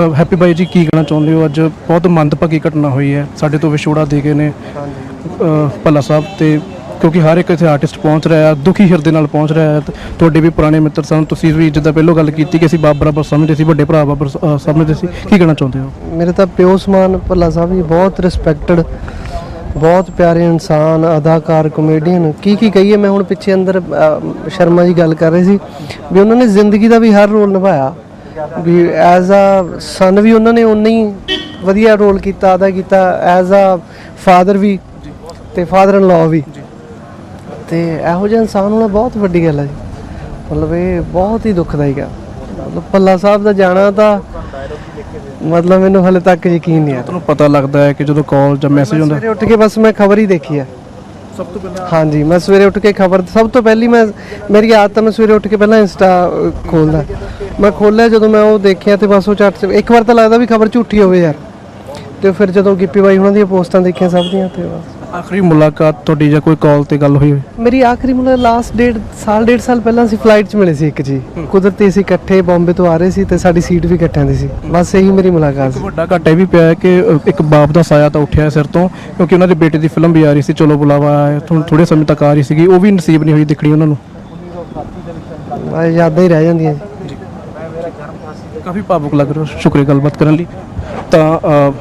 Happy ਬਾਈ ਜੀ, ਕੀ ਕਹਿਣਾ ਚਾਹੁੰਦੇ ਹੋ? ਅੱਜ ਬਹੁਤ ਮੰਦਭਾਗੀ ਘਟਨਾ ਹੋਈ ਹੈ। ਸਾਡੇ ਤੋਂ ਵਿਛੋੜਾ ਦੇ ਗਏ ਨੇ ਭੱਲਾ ਸਾਹਿਬ ਤੇ ਕਿਉਂਕਿ ਹਰ ਇੱਕ ਇੱਥੇ ਆਰਟਿਸਟ ਪਹੁੰਚ ਰਿਹਾ ਦੁਖੀ ਹਿਰਦੇ ਨਾਲ ਪਹੁੰਚ ਰਿਹਾ ਤੁਹਾਡੇ ਵੀ ਪੁਰਾਣੇ ਮਿੱਤਰ ਸਨ, ਤੁਸੀਂ ਵੀ ਜਿੱਦਾਂ ਪਹਿਲਾਂ ਗੱਲ ਕੀਤੀ ਕਿ ਅਸੀਂ ਬਾਬਾ ਬਰਾਬਰ ਸਮਝਦੇ ਸੀ, ਵੱਡੇ ਭਰਾ ਬਰਾਬਰ ਸਮਝਦੇ ਸੀ। ਕੀ ਕਹਿਣਾ ਚਾਹੁੰਦੇ ਹੋ? ਮੇਰੇ ਤਾਂ ਪਿਓ ਸਮਾਨ ਭੱਲਾ ਸਾਹਿਬ ਜੀ, ਬਹੁਤ ਰਿਸਪੈਕਟਡ ਬਹੁਤ ਪਿਆਰੇ ਇਨਸਾਨ, ਅਦਾਕਾਰ ਕਮੇਡੀਅਨ ਕੀ ਕੀ ਕਹੀਏ, ਮੈਂ ਹੁਣ ਪਿੱਛੇ ਅੰਦਰ ਸ਼ਰਮਾ ਜੀ ਗੱਲ ਕਰ ਰਹੇ ਸੀ ਵੀ ਉਹਨਾਂ ਨੇ ਜ਼ਿੰਦਗੀ ਦਾ ਵੀ ਹਰ ਰੋਲ ਨਿਭਾਇਆ। ਵੀ ਐਜ਼ ਅ ਸਨ ਵੀ ਉਹਨਾਂ ਨੇ ਉਨਾ ਹੀ ਵਧੀਆ ਰੋਲ ਕੀਤਾ ਅਦਾ ਕੀਤਾ ਐਜ਼ ਅ ਫਾਦਰ ਵੀ ਤੇ ਫਾਦਰ ਇਨ ਲਾਅ ਵੀ। ਤੇ ਇਹੋ ਜਿਹਾ ਇਨਸਾਨ ਹੋਣਾ ਬਹੁਤ ਵੱਡੀ ਗੱਲ ਹੈ ਜੀ। ਮਤਲਬ ਇਹ ਬਹੁਤ ਹੀ ਦੁਖਦਾਈ ਹੈ ਮਤਲਬ ਭੱਲਾ ਸਾਹਿਬ ਦਾ ਜਾਣਾ ਤਾਂ ਮਤਲਬ ਮੈਨੂੰ ਹਲੇ ਤੱਕ ਯਕੀਨ ਨਹੀਂ ਆ। ਤੁਹਾਨੂੰ ਪਤਾ ਲੱਗਦਾ ਹੈ ਕਿ ਜਦੋਂ ਕਾਲ ਜਾਂ ਮੈਸੇਜ ਹੁੰਦਾ ਸਵੇਰੇ ਉੱਠ ਕੇ ਬਸ ਮੈਂ ਖਬਰ ਹੀ ਦੇਖੀ ਹੈ ਸਭ ਤੋਂ ਪਹਿਲਾਂ ਹਾਂਜੀ ਮੈਂ ਸਵੇਰੇ ਉੱਠ ਕੇ ਖਬਰ ਸਭ ਤੋਂ ਪਹਿਲੀ ਮੈਂ ਮੇਰੀ ਆਦਤ ਹੈ ਮੈਂ ਸਵੇਰੇ ਉੱਠ ਕੇ ਪਹਿਲਾਂ ਇੰਸਟਾ ਖੋਲਦਾ। ਮੈਂ ਖੋਲਿਆ ਜਦੋਂ ਮੈਂ ਉਹ ਦੇਖਿਆ ਤੇ ਬਸ ਉਹ ਝੱਟ ਇੱਕ ਵਾਰ ਤਾਂ ਲੱਗਦਾ ਵੀ ਖਬਰ ਝੂਠੀ ਹੋਵੇ ਯਾਰ। ਤੇ ਫਿਰ ਜਦੋਂ ਗਿੱਪੀ ਬਾਈ ਉਹਨਾਂ ਦੀਆਂ ਪੋਸਟਾਂ ਦੇਖੀਆਂ ਸਭ ਦੀਆਂ ਤੇ ਬਸ। ਆਖਰੀ ਮੁਲਾਕਾਤ ਤੁਹਾਡੀ ਜਾਂ ਕੋਈ ਕਾਲ ਤੇ ਗੱਲ ਹੋਈ ਹੋਵੇ? ਮੇਰੀ ਆਖਰੀ ਮੁਲਾਕਾਤ ਲਾਸਟ ਡੇਢ ਸਾਲ ਡੇਢ ਸਾਲ ਪਹਿਲਾਂ ਅਸੀਂ ਫਲਾਈਟ 'ਚ ਮਿਲੇ ਸੀ ਇੱਕ ਜੀ। ਕੁਦਰਤੀ ਅਸੀਂ ਇਕੱਠੇ ਬੰਬੇ ਤੋਂ ਆ ਰਹੇ ਸੀ ਤੇ ਸਾਡੀ ਸੀਟ ਵੀ ਇਕੱਠਿਆਂ ਦੀ ਸੀ। ਬਸ ਇਹੀ ਮੇਰੀ ਮੁਲਾਕਾਤ ਸੀ। ਵੱਡਾ ਘਾਟਾ ਇਹ ਵੀ ਪਿਆ ਹੈ ਕਿ ਇੱਕ ਬਾਪ ਦਾ ਸਾਇਆ ਤਾਂ ਉੱਠਿਆ ਸਿਰ ਤੋਂ ਕਿਉਂਕਿ ਉਹਨਾਂ ਦੇ ਬੇਟੇ ਦੀ ਫਿਲਮ ਵੀ ਆ ਰਹੀ ਸੀ ਚਲੋ ਬੁਲਾਵਾ ਥੋੜੇ ਸਮੇਂ ਤੱਕ ਆ ਰਹੀ ਸੀਗੀ ਉਹ ਵੀ ਨਸੀਬ ਨਹੀਂ ਹੋਈ ਦੇਖਣੀ ਉਹਨਾਂ ਨੂੰ। ਯਾਦਾਂ ਹੀ ਰਹਿ ਜਾਂਦੀਆਂ ਜੀ। ਕਾਫੀ ਭਾਵੁਕ ਲੱਗ ਰਿਹਾ ਸ਼ੁਕਰੀਆ ਗੱਲਬਾਤ ਕਰਨ ਲਈ। ਤਾਂ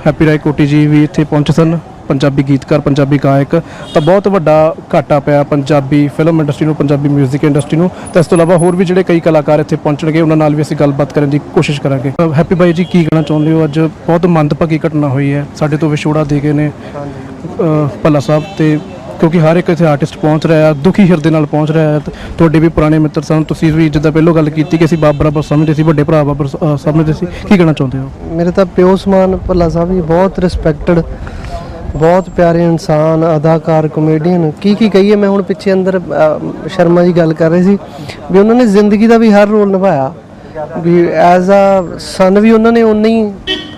ਹੈਪੀ ਰਾਏ ਕੋਟੀ ਜੀ ਵੀ ਇੱਥੇ ਪਹੁੰਚੇ ਸਨ ਪੰਜਾਬੀ ਗੀਤਕਾਰ ਪੰਜਾਬੀ ਗਾਇਕ। ਤਾਂ ਬਹੁਤ ਵੱਡਾ ਘਾਟਾ ਪਿਆ ਪੰਜਾਬੀ ਫਿਲਮ ਇੰਡਸਟਰੀ ਨੂੰ ਪੰਜਾਬੀ 뮤직 ਇੰਡਸਟਰੀ ਨੂੰ। ਤਾਂ ਇਸ ਤੋਂ ਇਲਾਵਾ ਹੋਰ ਵੀ ਜਿਹੜੇ ਕਈ ਕਲਾਕਾਰ ਇੱਥੇ ਪਹੁੰਚਣਗੇ ਉਹਨਾਂ ਨਾਲ ਵੀ ਅਸੀਂ ਗੱਲਬਾਤ ਕਰਨ ਦੀ ਕੋਸ਼ਿਸ਼ ਕਰਾਂਗੇ। ਅ, ਹੈਪੀ ਬਾਈ ਜੀ ਕੀ ਕਹਿਣਾ ਚਾਹੁੰਦੇ ਹੋ? ਅੱਜ ਬਹੁਤ ਮੰਦਭਾਗੀ ਘਟਨਾ ਹੋਈ ਹੈ। ਸਾਡੇ ਤੋਂ ਵਿਛੋੜਾ ਦੇ ਗਏ ਨੇ ਭੱਲਾ ਸਾਹਿਬ ਤੇ ਕਿਉਂਕਿ ਹਰ ਇੱਕ ਇੱਥੇ ਆਰਟਿਸਟ ਪਹੁੰਚ ਰਿਹਾ ਦੁਖੀ ਹਿਰਦੇ ਨਾਲ ਪਹੁੰਚ ਰਿਹਾ ਤੁਹਾਡੇ ਵੀ ਪੁਰਾਣੇ ਮਿੱਤਰ ਸਨ, ਤੁਸੀਂ ਵੀ ਜਿੱਦਾਂ ਪਹਿਲਾਂ ਗੱਲ ਕੀਤੀ ਕਿ ਅਸੀਂ ਬਾਬਾ ਬਰਾਬਰ ਸਮਝਦੇ ਸੀ, ਵੱਡੇ ਭਰਾ ਬਰਾਬਰ ਸਮਝਦੇ ਸੀ, ਕੀ ਕਹਿਣਾ ਚਾਹੁੰਦੇ ਹੋ? ਮੇਰੇ ਤਾਂ ਪਿਓ ਸਮਾਨ ਭੱਲਾ ਸਾਹਿਬ ਜੀ, ਬਹੁਤ ਰਿਸਪੈਕਟਡ ਬਹੁਤ ਪਿਆਰੇ ਇਨਸਾਨ, ਅਦਾਕਾਰ ਕਮੇਡੀਅਨ ਕੀ ਕੀ ਕਹੀਏ, ਮੈਂ ਹੁਣ ਪਿੱਛੇ ਅੰਦਰ ਸ਼ਰਮਾ ਜੀ ਗੱਲ ਕਰ ਰਹੇ ਸੀ ਵੀ ਉਹਨਾਂ ਨੇ ਜ਼ਿੰਦਗੀ ਦਾ ਵੀ ਹਰ ਰੋਲ ਨਿਭਾਇਆ। ਵੀ ਐਜ਼ ਅ ਸਨ ਵੀ ਉਹਨਾਂ ਨੇ ਉਨਾ ਹੀ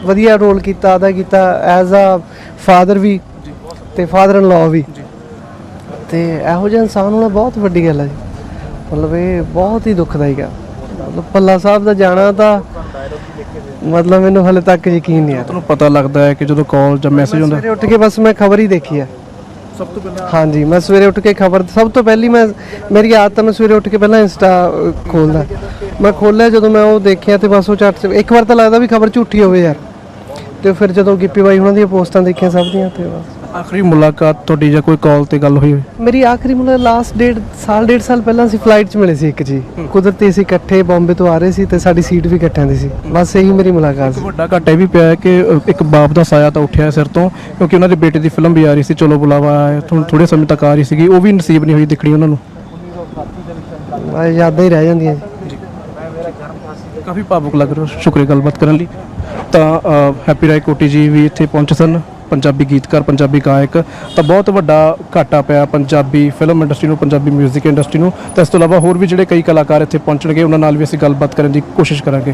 ਵਧੀਆ ਰੋਲ ਕੀਤਾ, ਅਦਾ ਕੀਤਾ ਐਜ਼ ਅ ਫਾਦਰ ਵੀ ਤੇ ਫਾਦਰ ਇਨ ਲਾਅ ਵੀ। ਤੇ ਇਹੋ ਜਿਹਾ ਇਨਸਾਨ ਹੋਣਾ ਬਹੁਤ ਵੱਡੀ ਗੱਲ ਹੈ ਜੀ। ਮਤਲਬ ਇਹ ਬਹੁਤ ਹੀ ਦੁਖਦਾਈ ਹੈ ਮਤਲਬ ਭੱਲਾ ਸਾਹਿਬ ਦਾ ਜਾਣਾ ਤਾਂ ਮਤਲਬ ਮੈਨੂੰ ਹਲੇ ਤੱਕ ਯਕੀਨ ਨਹੀਂ ਆ। ਤੁਹਾਨੂੰ ਪਤਾ ਲੱਗਦਾ ਹੈ ਕਿ ਜਦੋਂ ਕਾਲ ਜਾਂ ਮੈਸੇਜ ਹੁੰਦਾ ਸਵੇਰੇ ਉੱਠ ਕੇ ਬਸ ਮੈਂ ਖਬਰ ਹੀ ਦੇਖੀ ਹੈ ਸਭ ਤੋਂ ਪਹਿਲਾਂ ਹਾਂਜੀ ਮੈਂ ਸਵੇਰੇ ਉੱਠ ਕੇ ਖਬਰ ਸਭ ਤੋਂ ਪਹਿਲੀ ਮੈਂ ਮੇਰੀ ਆਦਤ ਹੈ ਮੈਂ ਸਵੇਰੇ ਉੱਠ ਕੇ ਪਹਿਲਾਂ ਇੰਸਟਾ ਖੋਲਦਾ। ਮੈਂ ਖੋਲਿਆ ਜਦੋਂ ਮੈਂ ਉਹ ਦੇਖਿਆ ਤੇ ਬਸ ਉਹ ਝੱਟ ਇੱਕ ਵਾਰ ਤਾਂ ਲੱਗਦਾ ਵੀ ਖਬਰ ਝੂਠੀ ਹੋਵੇ ਯਾਰ। ਤੇ ਫਿਰ ਜਦੋਂ ਗਿੱਪੀ ਬਾਈ ਉਹਨਾਂ ਦੀਆਂ ਪੋਸਟਾਂ ਦੇਖੀਆਂ ਸਭ ਦੀਆਂ ਤੇ ਬਸ। ਆਖਰੀ ਮੁਲਾਕਾਤ ਤੁਹਾਡੀ ਜਾਂ ਕੋਈ ਕਾਲ ਤੇ ਗੱਲ ਹੋਈ ਹੋਵੇ? ਮੇਰੀ ਆਖਰੀ ਮੁਲਾਕਾਤ ਲਾਸਟ ਡੇਢ ਸਾਲ ਡੇਢ ਸਾਲ ਪਹਿਲਾਂ ਅਸੀਂ ਫਲਾਈਟ 'ਚ ਮਿਲੇ ਸੀ ਇੱਕ ਜੀ। ਕੁਦਰਤੀ ਅਸੀਂ ਇਕੱਠੇ ਬੰਬੇ ਤੋਂ ਆ ਰਹੇ ਸੀ ਤੇ ਸਾਡੀ ਸੀਟ ਵੀ ਇਕੱਠਿਆਂ ਦੀ ਸੀ। ਬਸ ਇਹੀ ਮੇਰੀ ਮੁਲਾਕਾਤ ਸੀ। ਵੱਡਾ ਘਾਟਾ ਵੀ ਪਿਆ ਹੈ ਕਿ ਇੱਕ ਬਾਪ ਦਾ ਸਾਇਆ ਤਾਂ ਉੱਠਿਆ ਸਿਰ ਤੋਂ ਕਿਉਂਕਿ ਉਹਨਾਂ ਦੇ ਬੇਟੇ ਦੀ ਫਿਲਮ ਵੀ ਆ ਰਹੀ ਸੀ ਚਲੋ ਬੁਲਾਵਾ ਥੋੜੇ ਸਮੇਂ ਤੱਕ ਆ ਰਹੀ ਸੀਗੀ ਉਹ ਵੀ ਨਸੀਬ ਨਹੀਂ ਹੋਈ ਦੇਖਣੀ ਉਹਨਾਂ ਨੂੰ। ਯਾਦਾਂ ਹੀ ਰਹਿ ਜਾਂਦੀਆਂ ਜੀ। ਕਾਫੀ ਭਾਵੁਕ ਲੱਗ ਰਿਹਾ ਸ਼ੁਕਰੀਆ ਗੱਲਬਾਤ ਕਰਨ ਲਈ। ਤਾਂ ਹੈਪੀ ਰਾਏ ਕੋਟੀ ਜੀ ਵੀ ਇੱਥੇ ਪਹੁੰਚੇ ਸਨ। ਪੰਜਾਬੀ ਗੀਤਕਾਰ, ਪੰਜਾਬੀ ਗਾਇਕ, ਤਾਂ ਬਹੁਤ ਵੱਡਾ ਘਾਟਾ ਪਿਆ ਪੰਜਾਬੀ ਫਿਲਮ ਇੰਡਸਟਰੀ ਨੂੰ, ਪੰਜਾਬੀ 뮤직 ਇੰਡਸਟਰੀ ਨੂੰ। ਤਾਂ ਇਸ ਤੋਂ ਇਲਾਵਾ ਹੋਰ ਵੀ ਜਿਹੜੇ ਕਈ ਕਲਾਕਾਰ ਇੱਥੇ ਪਹੁੰਚਣਗੇ, ਉਹਨਾਂ ਨਾਲ ਵੀ ਅਸੀਂ ਗੱਲਬਾਤ ਕਰਨ ਦੀ ਕੋਸ਼ਿਸ਼ ਕਰਾਂਗੇ।